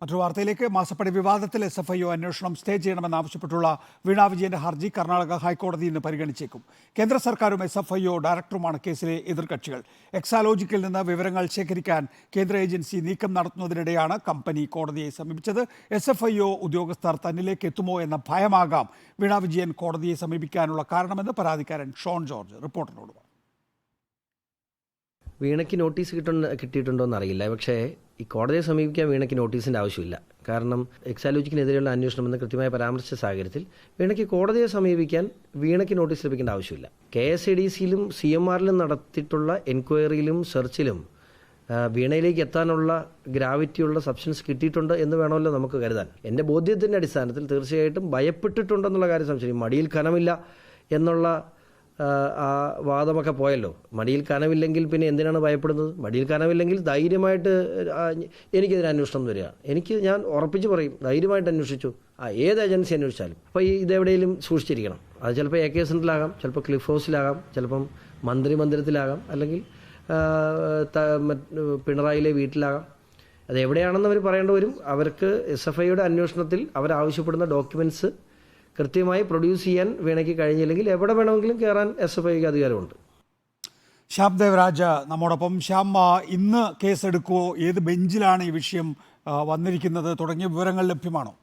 മറ്റൊരു വാർത്തയിലേക്ക് മാസപ്പടി വിവാദത്തിൽ എസ് എഫ് ഐ ഒ അന്വേഷണം സ്റ്റേ ചെയ്യണമെന്നാവശ്യപ്പെട്ടുള്ള വീണ വിജയന്റെ ഹർജി കർണാടക ഹൈക്കോടതി ഇന്ന് പരിഗണിച്ചേക്കും. കേന്ദ്ര സർക്കാരും എസ് എഫ് ഐ ഒ ഡയറക്ടറുമാണ് കേസിലെ എതിർകക്ഷികൾ. എക്സാലോജിക്കിൽ നിന്ന് വിവരങ്ങൾ ശേഖരിക്കാൻ കേന്ദ്ര ഏജൻസി നീക്കം നടത്തുന്നതിനിടെയാണ് കമ്പനി കോടതിയെ സമീപിച്ചത്. എസ് എഫ് ഐ ഒ ഉദ്യോഗസ്ഥർ തന്നിലേക്ക് എത്തുമോ എന്ന ഭയമാകാം വീണ വിജയൻ കോടതിയെ സമീപിക്കാനുള്ള കാരണമെന്ന് പരാതിക്കാരൻ ഷോൺ ജോർജ് റിപ്പോർട്ടറിനോട് വീണയ്ക്ക് നോട്ടീസ് കിട്ടുന്ന കിട്ടിയിട്ടുണ്ടോ എന്നറിയില്ല പക്ഷേ ഈ കോടതിയെ സമീപിക്കാൻ വീണയ്ക്ക് നോട്ടീസിന്റെ ആവശ്യമില്ല. കാരണം എക്സാലോജിക്കിനെതിരെയുള്ള അന്വേഷണം എന്ന് കൃത്യമായ പരാമർശിച്ച സാഹചര്യത്തിൽ വീണയ്ക്ക് കോടതിയെ സമീപിക്കാൻ വീണയ്ക്ക് നോട്ടീസ് ലഭിക്കേണ്ട ആവശ്യമില്ല. കെ എസ് എ ഡി സിയിലും സി എം ആറിലും നടത്തിയിട്ടുള്ള എൻക്വയറിയിലും സെർച്ചിലും വീണയിലേക്ക് എത്താനുള്ള ഗ്രാവിറ്റിയുള്ള സബ്സ്റ്റൻസ് കിട്ടിയിട്ടുണ്ട് എന്ന് വേണമല്ലോ നമുക്ക് കരുതാൻ. എന്റെ ബോധ്യത്തിന്റെ അടിസ്ഥാനത്തിൽ തീർച്ചയായിട്ടും ഭയപ്പെട്ടിട്ടുണ്ടെന്നുള്ള കാര്യം സംശയം മടിയിൽ കനമില്ല എന്നുള്ള ആ, വാദമൊക്കെ പോയല്ലോ. മടിയിൽ കനവില്ലെങ്കിൽ പിന്നെ എന്തിനാണ് ഭയപ്പെടുന്നത്? മടിയിൽ കനവില്ലെങ്കിൽ ധൈര്യമായിട്ട് എനിക്കെതിരെ അന്വേഷണം വരിക. എനിക്ക് ഞാൻ ഉറപ്പിച്ച് പറയും ധൈര്യമായിട്ട് അന്വേഷിച്ചു. ആ ഏത് ഏജൻസി അന്വേഷിച്ചാലും. അപ്പോൾ ഈ ഇതെവിടെയെങ്കിലും സൂക്ഷിച്ചിരിക്കണം. അത് ചിലപ്പോൾ എ കെ സെന്ററിലാകാം ചിലപ്പോൾ ക്ലിഫ് ഹൗസിലാകാം ചിലപ്പം മന്ത്രി മന്ദിരത്തിലാകാം അല്ലെങ്കിൽ പിണറായിയിലെ വീട്ടിലാകാം. അത് എവിടെയാണെന്ന് അവർ പറയേണ്ടി വരും. അവർക്ക് എസ് എഫ് ഐയുടെ അന്വേഷണത്തിൽ അവരാവശ്യപ്പെടുന്ന ഡോക്യുമെന്റ്സ് കൃത്യമായി പ്രൊഡ്യൂസ് ചെയ്യാൻ വീണയ്ക്ക് കഴിഞ്ഞില്ലെങ്കിൽ എവിടെ വേണമെങ്കിലും കയറാൻ എസ് എഫ് ഐക്ക് അധികാരമുണ്ട്. ശ്യാം ദേവരാജ നമ്മോടൊപ്പം. ശ്യാം ഇന്ന് കേസെടുക്കുവോ? ഏത് ബെഞ്ചിലാണ് ഈ വിഷയം വന്നിരിക്കുന്നത്? തുടങ്ങിയ വിവരങ്ങൾ ലഭ്യമാണോ?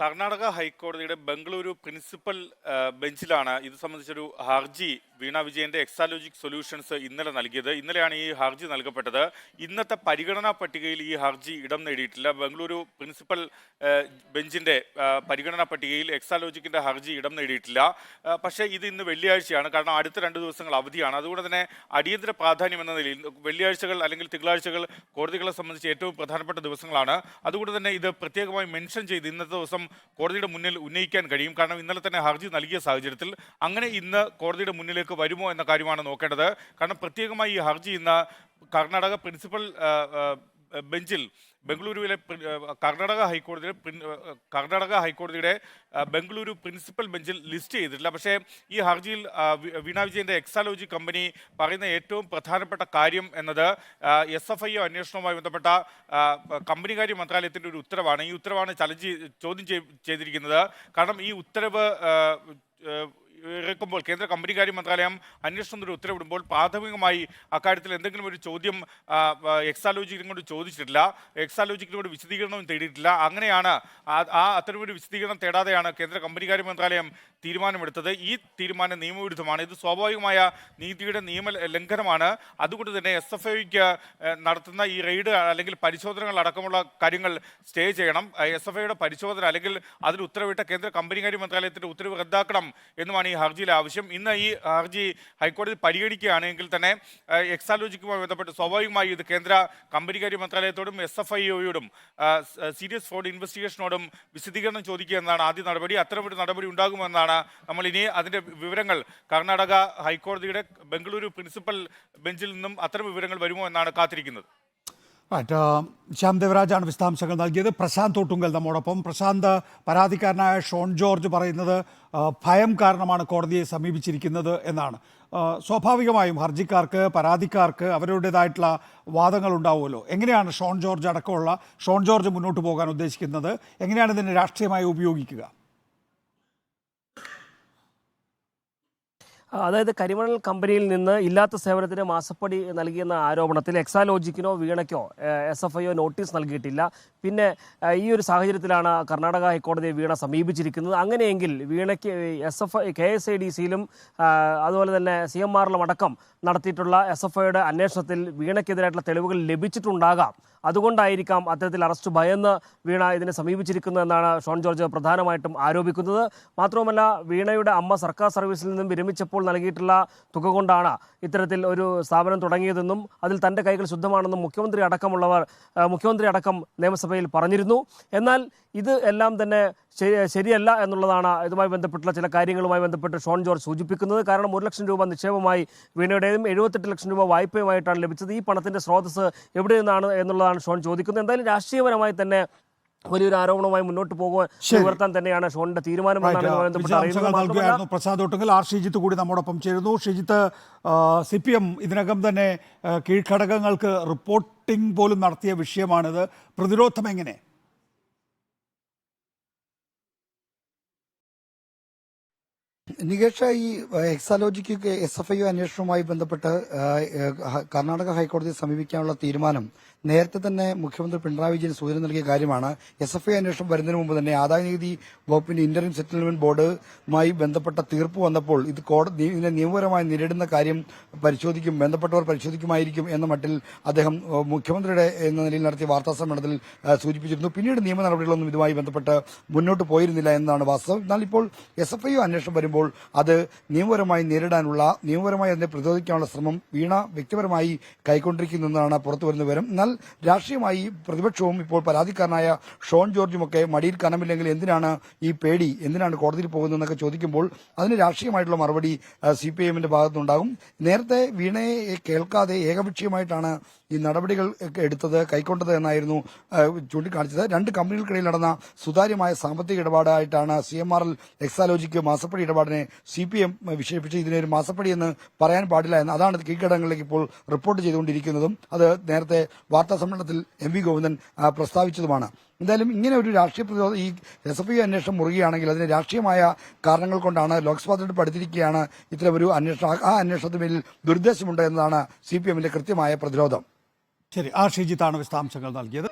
കർണാടക ഹൈക്കോടതിയുടെ ബംഗളൂരു പ്രിൻസിപ്പൽ ബെഞ്ചിലാണ് ഇത് സംബന്ധിച്ചൊരു ഹർജി വീണ വിജയന്റെ എക്സാലോജിക് സൊല്യൂഷൻസ് ഇന്നലെ നൽകിയത്. ഇന്നലെയാണ് ഈ ഹർജി നൽകപ്പെട്ടത്. ഇന്നത്തെ പരിഗണനാ പട്ടികയിൽ ഈ ഹർജി ഇടം നേടിയിട്ടില്ല. ബംഗളൂരു പ്രിൻസിപ്പൽ ബെഞ്ചിന്റെ പരിഗണനാ പട്ടികയിൽ എക്സാലോജിക്കിന്റെ ഹർജി ഇടം നേടിയിട്ടില്ല. പക്ഷേ ഇത് ഇന്ന് വെള്ളിയാഴ്ചയാണ്. കാരണം അടുത്ത രണ്ട് ദിവസങ്ങൾ അവധിയാണ്. അതുകൊണ്ട് തന്നെ അടിയന്തര പ്രാധാന്യം എന്ന നിലയിൽ വെള്ളിയാഴ്ചകൾ അല്ലെങ്കിൽ തിങ്കളാഴ്ചകൾ കോടതികളെ സംബന്ധിച്ച് ഏറ്റവും പ്രധാനപ്പെട്ട ദിവസങ്ങളാണ്. അതുകൊണ്ട് തന്നെ ഇത് പ്രത്യേകമായി മെൻഷൻ ചെയ്ത് ഇന്നത്തെ ദിവസം കോടതിയുടെ മുന്നിൽ ഉന്നയിക്കാൻ കഴിയും. കാരണം ഇന്നലെ തന്നെ ഹർജി നൽകിയ സാഹചര്യത്തിൽ അങ്ങനെ ഇന്ന് കോടതിയുടെ മുന്നിലേക്ക് വരുമോ എന്ന കാര്യമാണ് നോക്കേണ്ടത്. കാരണം പ്രത്യേകമായി ഈ ഹർജി ഇന്ന് കർണാടക പ്രിൻസിപ്പൽ ബെഞ്ചിൽ ബംഗളൂരുവിലെ കർണാടക ഹൈക്കോടതിയുടെ കർണാടക ഹൈക്കോടതിയുടെ ബംഗളൂരു പ്രിൻസിപ്പൽ ബെഞ്ചിൽ ലിസ്റ്റ് ചെയ്തിട്ടില്ല. പക്ഷേ ഈ ഹർജിയിൽ വീണ വിജയന്റെ എക്സാലോജി കമ്പനി പറയുന്ന ഏറ്റവും പ്രധാനപ്പെട്ട കാര്യം എന്നത് എസ് എഫ് ഐ ഒ അന്വേഷണവുമായി ബന്ധപ്പെട്ട കമ്പനികാര്യ മന്ത്രാലയത്തിന്റെ ഒരു ഉത്തരവാണ്. ഈ ഉത്തരവാണ് ചലഞ്ച് ചോദ്യം ചെയ്- ചെയ്തിരിക്കുന്നത്. കാരണം ഈ ഉത്തരവ് ഇറക്കുമ്പോൾ കേന്ദ്ര കമ്പനികാര്യ മന്ത്രാലയം അന്വേഷണത്തിന് ഉത്തരവിടുമ്പോൾ പ്രാഥമികമായി അക്കാര്യത്തിൽ എന്തെങ്കിലും ഒരു ചോദ്യം കൊണ്ട് ചോദിച്ചിട്ടില്ല. എക്സാലോജിക്കിനോട് വിശദീകരണവും തേടിയിട്ടില്ല. അങ്ങനെയാണ് ആ- അത്തരമൊരു വിശദീകരണം തേടാതെയാണ് കേന്ദ്ര കമ്പനികാര്യ മന്ത്രാലയം തീരുമാനമെടുത്തത്. ഈ തീരുമാനം നിയമവിരുദ്ധമാണ്. ഇത് സ്വാഭാവികമായ നീതിയുടെ നിയമ ലംഘനമാണ്. അതുകൊണ്ട് തന്നെ എസ് എഫ് ഐക്ക് നടത്തുന്ന ഈ റെയ്ഡ് അല്ലെങ്കിൽ പരിശോധനകൾ അടക്കമുള്ള കാര്യങ്ങൾ സ്റ്റേ ചെയ്യണം. എസ് എഫ് ഐയുടെ പരിശോധന അല്ലെങ്കിൽ അതിൽ ഉത്തരവിട്ട കേന്ദ്ര കമ്പനികാര്യ മന്ത്രാലയത്തിന്റെ ഉത്തരവ് റദ്ദാക്കണം എന്നുമാണ് ഹർജിയിലെ ആവശ്യം. ഇന്ന് ഈ ഹർജി ഹൈക്കോടതി പരിഗണിക്കുകയാണെങ്കിൽ തന്നെ എക്സാലോജിക്കുമായി ബന്ധപ്പെട്ട് സ്വാഭാവികമായി ഇത് കേന്ദ്ര കമ്പനികാര്യ മന്ത്രാലയത്തോടും എസ് എഫ് ഐ ഒയോടും സീരിയസ് ഫ്രോഡ് ഇൻവെസ്റ്റിഗേഷനോടും വിശദീകരണം ചോദിക്കുക എന്നാണ് ആദ്യ നടപടി. അത്തരമൊരു നടപടി ഉണ്ടാകുമെന്നാണ് നമ്മൾ ഇനി അതിന്റെ വിവരങ്ങൾ. കർണാടക ഹൈക്കോടതിയുടെ ബംഗളൂരു പ്രിൻസിപ്പൽ ബെഞ്ചിൽ നിന്നും അത്തരം വിവരങ്ങൾ വരുമോ എന്നാണ് കാത്തിരിക്കുന്നത്. റൈറ്റ് ശ്യാം ദേവരാജാണ് വിശദാംശങ്ങൾ നൽകിയത്. പ്രശാന്ത് തോട്ടുങ്കൽ നമ്മോടൊപ്പം. പ്രശാന്ത് പരാതിക്കാരനായ ഷോൺ ജോർജ് പറയുന്നത് ഭയം കാരണമാണ് കോടതിയെ സമീപിച്ചിരിക്കുന്നത് എന്നാണ്. സ്വാഭാവികമായും ഹർജിക്കാർക്ക് പരാതിക്കാർക്ക് അവരുടേതായിട്ടുള്ള വാദങ്ങൾ ഉണ്ടാവുമല്ലോ എങ്ങനെയാണ് ഷോൺ ജോർജ് അടക്കമുള്ള ഷോൺ ജോർജ് മുന്നോട്ട് പോകാൻ ഉദ്ദേശിക്കുന്നത്? എങ്ങനെയാണ് ഇതിനെ രാഷ്ട്രീയമായി ഉപയോഗിക്കുക? അതായത് കരിമണൽ കമ്പനിയിൽ നിന്ന് ഇല്ലാത്ത സേവനത്തിന് മാസപ്പടി നൽകിയെന്ന ആരോപണത്തിൽ എക്സാലോജിക്കിനോ വീണയ്ക്കോ എസ് എഫ് ഐയോ നോട്ടീസ് നൽകിയിട്ടില്ല. പിന്നെ ഈ ഒരു സാഹചര്യത്തിലാണ് കർണാടക ഹൈക്കോടതിയെ വീണ സമീപിച്ചിരിക്കുന്നത്. അങ്ങനെയെങ്കിൽ വീണയ്ക്ക് S F I K S I D സിയിലും അതുപോലെ തന്നെ സി എം ആറിലും അടക്കം നടത്തിയിട്ടുള്ള എസ് എഫ് ഐയുടെ അന്വേഷണത്തിൽ വീണയ്ക്കെതിരായിട്ടുള്ള തെളിവുകൾ ലഭിച്ചിട്ടുണ്ടാകാം. അതുകൊണ്ടായിരിക്കാം അത്തരത്തിൽ അറസ്റ്റ് ഭയന്ന് വീണ ഇതിനെ സമീപിച്ചിരിക്കുന്നു എന്നാണ് ഷോൺ ജോർജ് പ്രധാനമായിട്ടും ആരോപിക്കുന്നത്. മാത്രവുമല്ല വീണയുടെ അമ്മ സർക്കാർ സർവീസിൽ നിന്നും വിരമിച്ചപ്പോൾ നൽകിയിട്ടുള്ള തുക കൊണ്ടാണ് ഇത്തരത്തിൽ ഒരു സ്ഥാപനം തുടങ്ങിയതെന്നും അതിൽ തന്റെ കൈകൾ ശുദ്ധമാണെന്നും മുഖ്യമന്ത്രി അടക്കമുള്ളവർ മുഖ്യമന്ത്രി അടക്കം നിയമസഭയിൽ പറഞ്ഞിരുന്നു. എന്നാൽ ഇത് എല്ലാം തന്നെ ശരിയല്ല എന്നുള്ളതാണ് ഇതുമായി ബന്ധപ്പെട്ടുള്ള ചില കാര്യങ്ങളുമായി ബന്ധപ്പെട്ട് ഷോൺ ജോർജ് സൂചിപ്പിക്കുന്നത്. കാരണം ഒരു ലക്ഷം രൂപ നിക്ഷേപമായി വീണയുടേതും എഴുപത്തെട്ട് ലക്ഷം രൂപ വായ്പയുമായിട്ടാണ് ലഭിച്ചത്. ഈ പണത്തിന്റെ സ്രോതസ് എവിടെ നിന്നാണ് എന്നുള്ളതാണ് ഷോൺ ചോദിക്കുന്നത്. എന്തായാലും രാഷ്ട്രീയപരമായി തന്നെ വലിയൊരു ആരോപണവുമായി മുന്നോട്ട് പോകുവാൻ. ഉയർത്താൻ തന്നെയാണ് ഷോണിന്റെ തീരുമാനമെന്നാണ് അറിയുന്നത്. പ്രസാദ് ഒട്ടുങ്കിൽ. ആർ ഷിജിത്ത് കൂടി നമ്മോടൊപ്പം ചേരുന്നു. ഷിജിത്ത് സി പി എം ഇതിനകം തന്നെ കീഴ്ഘടകങ്ങൾക്ക് റിപ്പോർട്ടിംഗ് പോലും നടത്തിയ വിഷയമാണിത്. പ്രതിരോധം എങ്ങനെ? നികേഷ ഈ എക്സാലോജിക്ക് എസ് എഫ് ഐ അന്വേഷണവുമായി ബന്ധപ്പെട്ട് കർണാടക ഹൈക്കോടതിയെ സമീപിക്കാനുള്ള തീരുമാനം നേരത്തെ തന്നെ മുഖ്യമന്ത്രി പിണറായി വിജയൻ സൂചന നൽകിയ കാര്യമാണ്. എസ് എഫ് ഐ അന്വേഷണം വരുന്നതിന് മുമ്പ് തന്നെ ആദായനികുതി വകുപ്പിന്റെ ഇന്റർ സെറ്റിൽമെന്റ് ബോർഡുമായി ബന്ധപ്പെട്ട തീർപ്പ് വന്നപ്പോൾ ഇത് കോടതി ഇതിനെ നിയമപരമായി നേരിടുന്ന കാര്യം പരിശോധിക്കും ബന്ധപ്പെട്ടവർ പരിശോധിക്കുമായിരിക്കും എന്ന മട്ടിൽ അദ്ദേഹം മുഖ്യമന്ത്രിയുടെ എന്ന നിലയിൽ നടത്തിയ വാർത്താ സമ്മേളനത്തിൽ സൂചിപ്പിച്ചിരുന്നു. പിന്നീട് നിയമ നടപടികളൊന്നും ഇതുമായി ബന്ധപ്പെട്ട് മുന്നോട്ട് പോയിരുന്നില്ല എന്നാണ് വാസ്തവം. എന്നാൽ ഇപ്പോൾ എസ് എഫ് ഐ അന്വേഷണം വരുമ്പോൾ അത് നിയമപരമായി നേരിടാനുള്ള നിയമപരമായി അതിനെ പ്രതിരോധിക്കാനുള്ള ശ്രമം വീണ വ്യക്തിപരമായി കൈക്കൊണ്ടിരിക്കുന്നതാണ് പുറത്തുവരുന്ന പുറത്തു വരുന്ന വിവരം. എന്നാൽ രാഷ്ട്രീയമായി പ്രതിപക്ഷവും ഇപ്പോൾ പരാതിക്കാരനായ ഷോൺ ജോർജുമൊക്കെ മടിയിൽ കനമില്ലെങ്കിൽ എന്തിനാണ് ഈ പേടി? എന്തിനാണ് കോടതിയിൽ പോകുന്നതെന്നൊക്കെ ചോദിക്കുമ്പോൾ അതിന് രാഷ്ട്രീയമായിട്ടുള്ള മറുപടി സി പി എമ്മിന്റെ ഭാഗത്തുനിന്നുണ്ടാകും. നേരത്തെ വീണയെ കേൾക്കാതെ ഏകപക്ഷീയമായിട്ടാണ് ഈ നടപടികൾ എടുത്തത് കൈക്കൊണ്ടത് എന്നായിരുന്നു ചൂണ്ടിക്കാണിച്ചത്. രണ്ട് കമ്പനികൾക്കിടയിൽ നടന്ന സുതാര്യമായ സാമ്പത്തിക ഇടപാടായിട്ടാണ് C M R L Exalogic മാസപ്പടി ഇടപാടിനെ സി പി എം വിശേഷിപ്പിച്ച് ഇതിനെ ഒരു മാസപ്പടി എന്ന് പറയാൻ പാടില്ല എന്ന് അതാണ് കീഴ്ഘടകങ്ങളിലേക്ക് ഇപ്പോൾ റിപ്പോർട്ട് ചെയ്തുകൊണ്ടിരിക്കുന്നതും. അത് നേരത്തെ സമ്മേളനത്തിൽ എം വി ഗോവിന്ദൻ പ്രസ്താവിച്ചതുമാണ്. എന്തായാലും ഇങ്ങനെ ഒരു രാഷ്ട്രീയ പ്രതിരോധം ഈ എസ് എഫ് ഐ അന്വേഷണം മുറുകയാണെങ്കിൽ അതിന് രാഷ്ട്രീയമായ കാരണങ്ങൾ കൊണ്ടാണ് ലോക്സഭാ തെരഞ്ഞെടുപ്പ് അടുത്തിരിക്കുകയാണ്. ഇത്തരമൊരു അന്വേഷണം ആ അന്വേഷണത്തിന് മേലിൽ ദുരുദ്ദേശമുണ്ട് എന്നതാണ് സി പി എമ്മിന്റെ കൃത്യമായ പ്രതിരോധം. ശരി ആർ ഷിജിത്താണ് വിശദാംശങ്ങൾ നൽകിയത്.